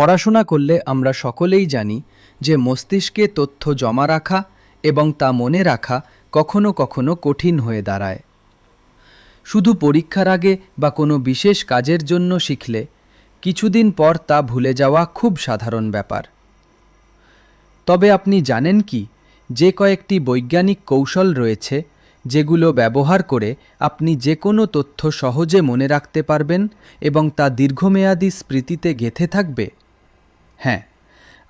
পড়াশোনা করলে আমরা সকলেই জানি যে মস্তিষ্কে তথ্য জমা রাখা এবং তা মনে রাখা কখনো কখনো কঠিন হয়ে দাঁড়ায়। শুধু পরীক্ষার আগে বা কোনো বিশেষ কাজের জন্য শিখলে কিছুদিন পর তা ভুলে যাওয়া খুব সাধারণ ব্যাপার। তবে আপনি জানেন কি, যে কয়েকটি বৈজ্ঞানিক কৌশল রয়েছে যেগুলো ব্যবহার করে আপনি যে কোনো তথ্য সহজে মনে রাখতে পারবেন এবং তা দীর্ঘমেয়াদী স্মৃতিতে গেঁথে থাকবে। হ্যাঁ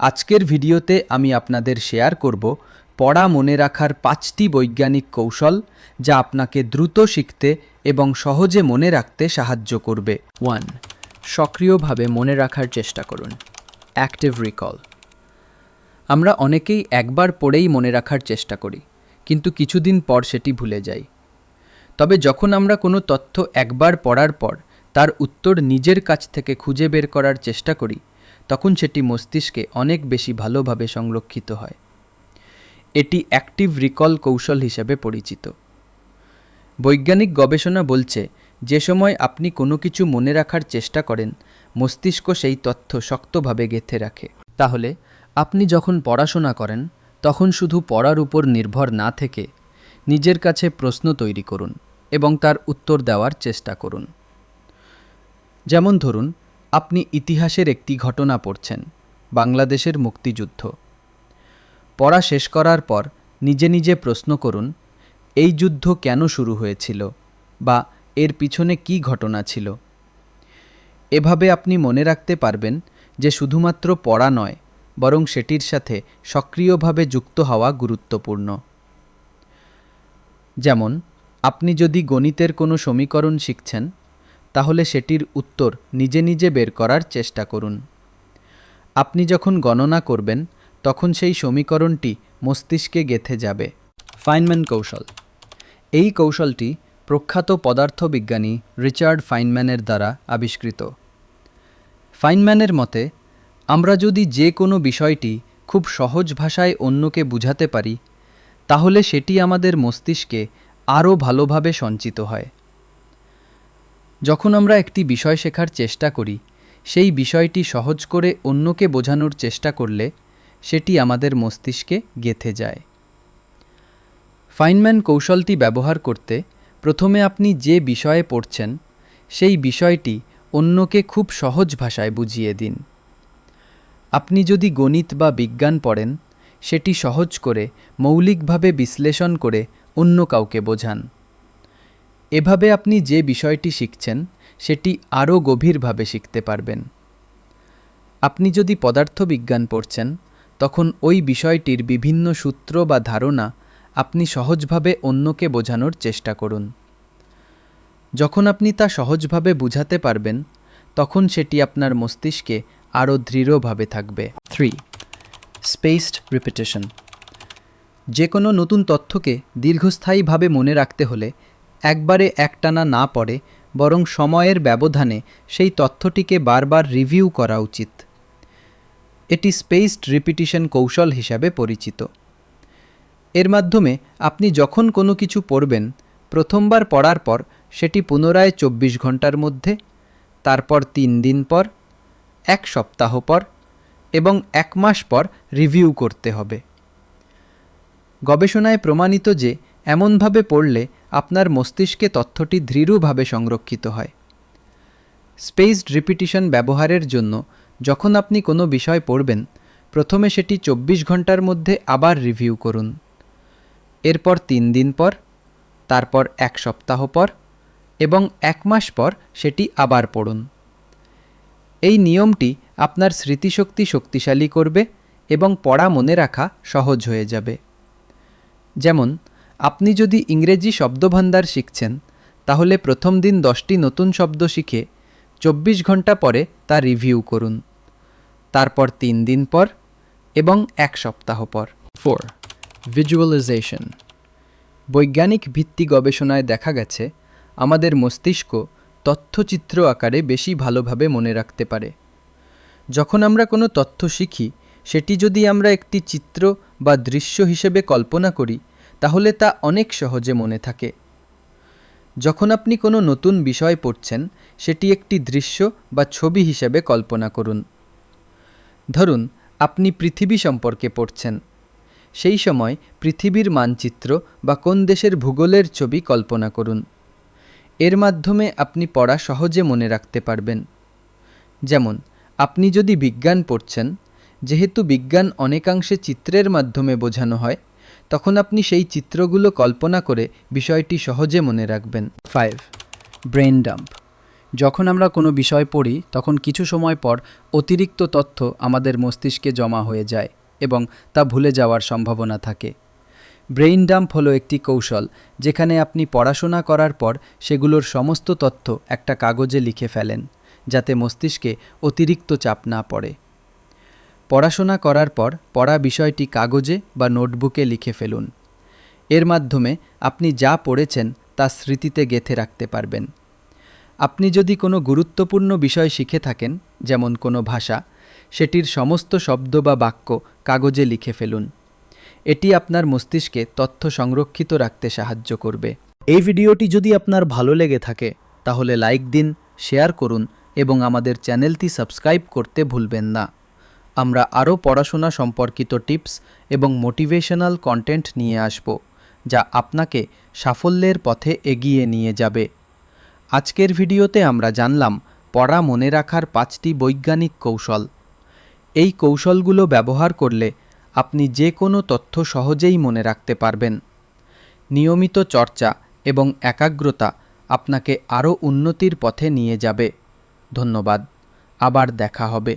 আজকের ভিডিওতে আমি আপনাদের শেয়ার করব পড়া মনে রাখার পাঁচটি বৈজ্ঞানিক কৌশল যা আপনাকে দ্রুত শিখতে এবং সহজে মনে রাখতে সাহায্য করবে। ওয়ান, সক্রিয়ভাবে মনে রাখার চেষ্টা করুন। Active recall. আমরা অনেকেই একবার পড়েই মনে রাখার চেষ্টা করি, কিন্তু কিছুদিন পর সেটি ভুলে যাই। তবে যখন আমরা কোনো তথ্য একবার পড়ার পর তার উত্তর নিজের কাছ থেকে খুঁজে বের করার চেষ্টা করি তখন সেটি মস্তিষ্কে অনেক বেশি ভালোভাবে সংরক্ষিত হয়। এটি অ্যাক্টিভ রিকল কৌশল হিসেবে পরিচিত। বৈজ্ঞানিক গবেষণা বলছে, যে সময় আপনি কোনো কিছু মনে রাখার চেষ্টা করেন, মস্তিষ্ক সেই তথ্য শক্তভাবে গেঁথে রাখে। তাহলে, আপনি যখন পড়াশোনা করেন, তখন শুধু পড়ার উপর নির্ভর না থেকে নিজের কাছে প্রশ্ন তৈরি করুন এবং তার উত্তর দেওয়ার চেষ্টা করুন। যেমন ধরুন আপনি ইতিহাসের একটি ঘটনা পড়ছেন, বাংলাদেশের মুক্তিযুদ্ধ। পড়া শেষ করার পর নিজে নিজে প্রশ্ন করুন, এই যুদ্ধ কেন শুরু হয়েছিল বা এর পিছনে কী ঘটনা ছিল? এভাবে আপনি মনে রাখতে পারবেন যে শুধুমাত্র পড়া নয়, বরং সেটির সাথে সক্রিয়ভাবে যুক্ত হওয়া গুরুত্বপূর্ণ। যেমন, আপনি যদি গণিতের কোনো সমীকরণ শিখছেন তাহলে সেটির উত্তর নিজে নিজে বের করার চেষ্টা করুন। আপনি যখন গণনা করবেন, তখন সেই সমীকরণটি মস্তিষ্কে গেঁথে যাবে। ফাইনম্যান কৌশল। এই কৌশলটি প্রখ্যাত পদার্থবিজ্ঞানী রিচার্ড ফাইনম্যানের দ্বারা আবিষ্কৃত। ফাইনম্যানের মতে, আমরা যদি যে কোনো বিষয়টি খুব সহজ ভাষায় অন্যকে বুঝাতে পারি, তাহলে সেটি আমাদের মস্তিষ্কে আরও ভালোভাবে সঞ্চিত হয়। যখন আমরা একটি বিষয় শেখার চেষ্টা করি, সেই বিষয়টি সহজ করে অন্যকে বোঝানোর চেষ্টা করলে সেটি আমাদের মস্তিষ্কে গেঁথে যায়। ফাইনম্যান কৌশলটি ব্যবহার করতে প্রথমে আপনি যে বিষয়ে পড়ছেন, সেই বিষয়টি অন্যকে খুব সহজ ভাষায় বুঝিয়ে দিন। আপনি যদি গণিত বা বিজ্ঞান পড়েন, সেটি সহজ করে, মৌলিকভাবে বিশ্লেষণ করে অন্য কাউকে বোঝান। এভাবে আপনি যে বিষয়টি শিখছেন সেটি আরও গভীরভাবে শিখতে পারবেন। আপনি যদি পদার্থবিজ্ঞান পড়ছেন তখন ওই বিষয়টির বিভিন্ন সূত্র বা ধারণা আপনি সহজভাবে অন্যকে বোঝানোর চেষ্টা করুন। যখন আপনি তা সহজভাবে বুঝাতে পারবেন তখন সেটি আপনার মস্তিষ্কে আরও দৃঢ়ভাবে থাকবে। থ্রি স্পেসড রিপিটেশন যে কোনো নতুন তথ্যকে দীর্ঘস্থায়ীভাবে মনে রাখতে হলে একবারে একটানা না পড়ে, বরং সময়ের ব্যবধানে সেই তথ্যটিকে বারবার রিভিউ করা উচিত। এটি স্পেসড রিপিটিশন কৌশল হিসাবে পরিচিত। এর মাধ্যমে আপনি যখন কোনো কিছু পড়বেন, প্রথমবার পড়ার পর সেটি পুনরায় চব্বিশ ঘণ্টার মধ্যে, তারপর তিন দিন পর, এক সপ্তাহ পর এবং এক মাস পর রিভিউ করতে হবে। গবেষণায় প্রমাণিত যে এমনভাবে পড়লে আপনার মস্তিষ্কে তথ্যটি দৃঢ়ভাবে সংরক্ষিত হয়। স্পেসড রিপিটিশন ব্যবহারের জন্য যখন আপনি কোনো বিষয় পড়বেন, প্রথমে সেটি চব্বিশ ঘণ্টার মধ্যে আবার রিভিউ করুন। এরপর তিন দিন পর, তারপর এক সপ্তাহ পর এবং এক মাস পর সেটি আবার পড়ুন। এই নিয়মটি আপনার স্মৃতিশক্তি শক্তিশালী করবে এবং পড়া মনে রাখা সহজ হয়ে যাবে। যেমন আপনি যদি ইংরেজি শব্দভাণ্ডার শিখছেন তাহলে প্রথম দিন দশটি নতুন শব্দ শিখে চব্বিশ ঘণ্টা পরে তা রিভিউ করুন। তারপর তিন দিন পর এবং এক সপ্তাহ পর। ফোর ভিজুয়ালাইজেশন বৈজ্ঞানিক ভিত্তি গবেষণায় দেখা গেছে আমাদের মস্তিষ্ক তথ্যচিত্র আকারে বেশি ভালোভাবে মনে রাখতে পারে। যখন আমরা কোনো তথ্য শিখি সেটি যদি আমরা একটি চিত্র বা দৃশ্য হিসেবে কল্পনা করি তাহলে তা অনেক সহজে মনে থাকে। যখন আপনি কোনো নতুন বিষয় পড়ছেন, সেটি একটি দৃশ্য বা ছবি হিসেবে কল্পনা করুন। ধরুন, আপনি পৃথিবী সম্পর্কে পড়ছেন। সেই সময় পৃথিবীর মানচিত্র বা কোন দেশের ভূগোলের ছবি কল্পনা করুন। এর মাধ্যমে আপনি পড়া সহজে মনে রাখতে পারবেন। যেমন, আপনি যদি বিজ্ঞান পড়ছেন, যেহেতু বিজ্ঞান অনেকাংশে চিত্রের মাধ্যমে বোঝানো হয় তখন আপনি সেই চিত্রগুলো কল্পনা করে বিষয়টি সহজে মনে রাখবেন। ফাইভ ব্রেন ডাম্প যখন আমরা কোনো বিষয় পড়ি, তখন কিছু সময় পর অতিরিক্ত তথ্য আমাদের মস্তিষ্কে জমা হয়ে যায় এবং তা ভুলে যাওয়ার সম্ভাবনা থাকে। ব্রেইন ডাম্প হলো একটি কৌশল যেখানে আপনি পড়াশোনা করার পর সেগুলোর সমস্ত তথ্য একটা কাগজে লিখে ফেলেন, যাতে মস্তিষ্কে অতিরিক্ত চাপ না পড়ে। পড়াশোনা করার পর পড়া বিষয়টি কাগজে বা নোটবুকে লিখে ফেলুন। এর মাধ্যমে আপনি যা পড়েছেন তা স্মৃতিতে গেঁথে রাখতে পারবেন। আপনি যদি কোনো গুরুত্বপূর্ণ বিষয় শিখে থাকেন, যেমন কোনো ভাষা, সেটির সমস্ত শব্দ বা বাক্য কাগজে লিখে ফেলুন। এটি আপনার মস্তিষ্কে তথ্য সংরক্ষিত রাখতে সাহায্য করবে। এই ভিডিওটি যদি আপনার ভালো লেগে থাকে, তাহলে লাইক দিন, শেয়ার করুন এবং আমাদের চ্যানেলটি সাবস্ক্রাইব করতে ভুলবেন না। আমরা আরও পড়াশোনা সম্পর্কিত টিপস এবং মোটিভেশনাল কন্টেন্ট নিয়ে আসব, যা আপনাকে সাফল্যের পথে এগিয়ে নিয়ে যাবে। আজকের ভিডিওতে আমরা জানলাম পড়া মনে রাখার পাঁচটি বৈজ্ঞানিক কৌশল। এই কৌশলগুলো ব্যবহার করলে আপনি যে কোনো তথ্য সহজেই মনে রাখতে পারবেন। নিয়মিত চর্চা এবং একাগ্রতা আপনাকে আরও উন্নতির পথে নিয়ে যাবে। ধন্যবাদ। আবার দেখা হবে।